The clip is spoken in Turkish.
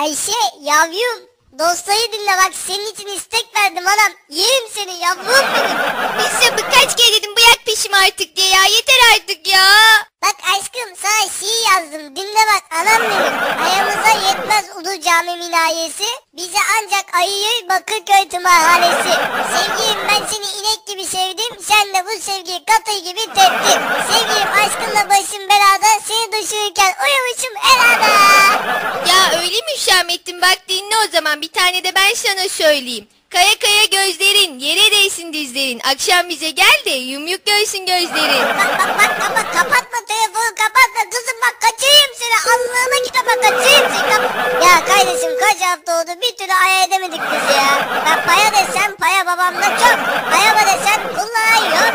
Ayşe yavrum dostayı dinle bak senin için istek verdim anam. Yerim seni yavrum benim. Hüsnü kaç kere dedim bırak peşimi artık diye ya yeter artık ya. Bak aşkım sana şiir yazdım dinle bak anam benim. Ayağımıza yetmez Ulu Cami minayesi. Bize ancak ayıyı Bakırköy tımarhanesi. Sevgilim ben seni inek gibi sevdim. Sen de bu sevgiyi katı gibi teptin. Sevgilim aşkınla başım belada. Seni düşünürken uyumuşum Hüsamettin bak dinle o zaman bir tane de ben sana söyleyeyim. Kaya kaya gözlerin, yere değsin dizlerin. Akşam bize gel de yumyuk görsün gözlerin. Bak bak bak ama kapatma telefonu kapatma kızım bak kaçırayım seni. Allah'ına git ama kaçırayım seni. Kap ya kardeşim kaç hafta oldu bir türlü aya edemedik biz ya. Bak paya desem paya babamda çok. Paya mı desem kullanıyor.